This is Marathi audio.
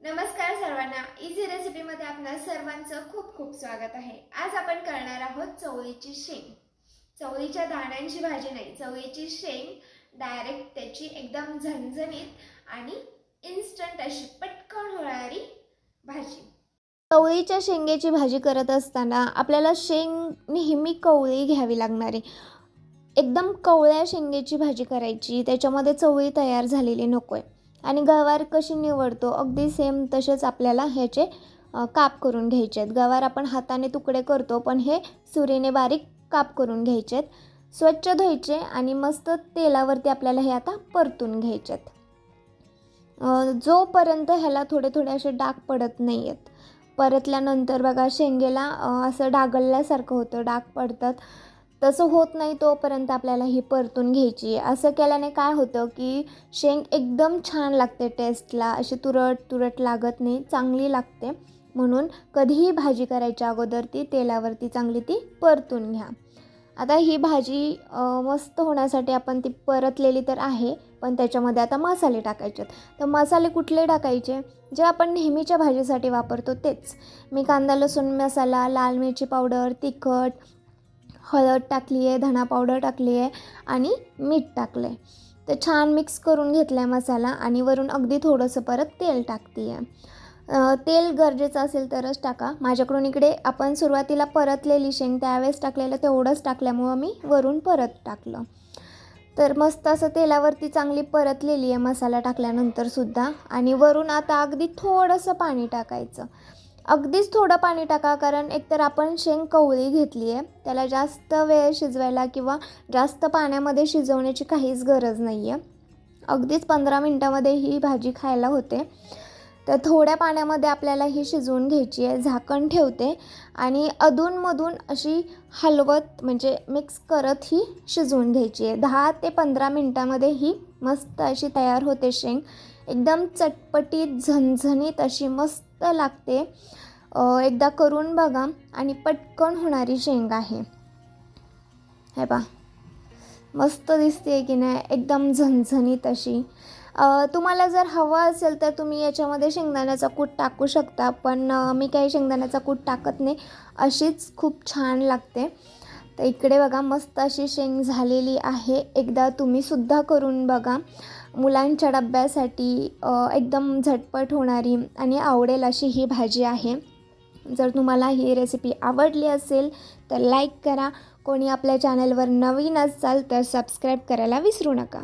नमस्कार सर्वांना. इझी रेसिपीमध्ये आपल्या सर्वांचं खूप खूप स्वागत आहे. आज आपण करणार आहोत चवळीची शेंग. चवळीच्या दाण्यांची भाजी नाही चवळीची शेंग डायरेक्ट त्याची एकदम झणझणीत आणि इन्स्टंट अशी पटकन होणारी भाजी. कवळीच्या शेंगेची भाजी करत असताना आपल्याला शेंग नेहमी कवळी घ्यावी लागणार आहे. एकदम कवळ्या शेंगेची भाजी करायची त्याच्यामध्ये चवळी तयार झालेली नको आहे आणि गवार कशी निवडतो? अगदी सेम तसेच आपल्याला ह्याचे काप करून घ्यायचे आहेत गवार आपण हाताने तुकडे करतो पण हे सुरीने बारीक काप करून घ्यायचे आहेत स्वच्छ धुवायचे आणि मस्त तेलावरती आपल्याला हे आता परतून घ्यायचे आहेत जोपर्यंत ह्याला थोडे थोडे असे डाग पडत नाही आहेत परतल्यानंतर बघा शेंगेला असं डागलल्यासारखं होतं. डाग पडतात. तसं होत नाही तोपर्यंत आपल्याला ही परतून घ्यायची असं केल्याने काय होतं की शेंग एकदम छान लागते टेस्टला. अशी तुरट तुरट लागत नाही चांगली लागते. म्हणून कधीही भाजी करायच्या अगोदर ती तेलावरती चांगली ती परतून घ्या. आता ही भाजी मस्त होण्यासाठी आपण ती परतलेली तर आहे पण त्याच्यामध्ये आता मसाले टाकायचे तर मसाले कुठले टाकायचे? जे आपण नेहमीच्या भाजीसाठी वापरतो तेच. मी कांदा लसूण मसाला लाल मिरची पावडर तिखट हळद टाकली आहे धणा पावडर टाकली आहे आणि मीठ टाकलं आहे तर छान मिक्स करून घेतला आहे मसाला आणि वरून अगदी थोडंसं परत तेल टाकते आहे तेल गरजेचं असेल तरच टाका. माझ्याकडून इकडे आपण सुरुवातीला परतलेली शेंग त्यावेळेस टाकलेलं तेवढंच टाकल्यामुळं मी वरून परत टाकलं. तर मस्त असं तेलावरती चांगली परतलेली आहे मसाला टाकल्यानंतर सुद्धा आणि वरून आता अगदी थोडंसं पाणी टाकायचं. अगदीच थोडं पाणी टाका कारण एकतर आपण शेंग कवळी घेतली आहे त्याला जास्त वेळ शिजवायला किंवा जास्त पाण्यामध्ये शिजवण्याची काहीच गरज नाही आहे अगदीच पंधरा मिनटामध्ये ही भाजी खायला होते. तर थोड्या पाण्यामध्ये आपल्याला ही शिजवून घ्यायची आहे झाकण ठेवते आणि अधूनमधून अशी हलवत म्हणजे मिक्स करत ही शिजवून घ्यायची आहे. दहा ते पंधरा मिनटामध्ये ही मस्त अशी तयार होते शेंग. एकदम चटपटीत झणझणीत अशी मस्त लागते. एकदा करून बघा आणि पटकन होणारी शेंग आहे. हे बा मस्त दिसते की नाही? एकदम झणझणीत अशी. तुम्हाला जर हवं असेल तर तुम्ही याच्यामध्ये शेंगदाण्याचा कूट टाकू शकता पण मी काही शेंगदाण्याचा कूट टाकत नाही. अशीच खूप छान लागते. तर इकडे बघा मस्त अशी शेंग झालेली आहे. एकदा तुम्हीसुद्धा करून बघा. मुलांच्या डब्यासाठी एकदम झटपट होणारी आणि आवडेल अशी ही भाजी आहे. जर तुम्हाला ही रेसिपी आवडली असेल तर लाईक करा. कोणी आपल्या चॅनलवर नवीन असाल तर सबस्क्राईब करायला विसरू नका.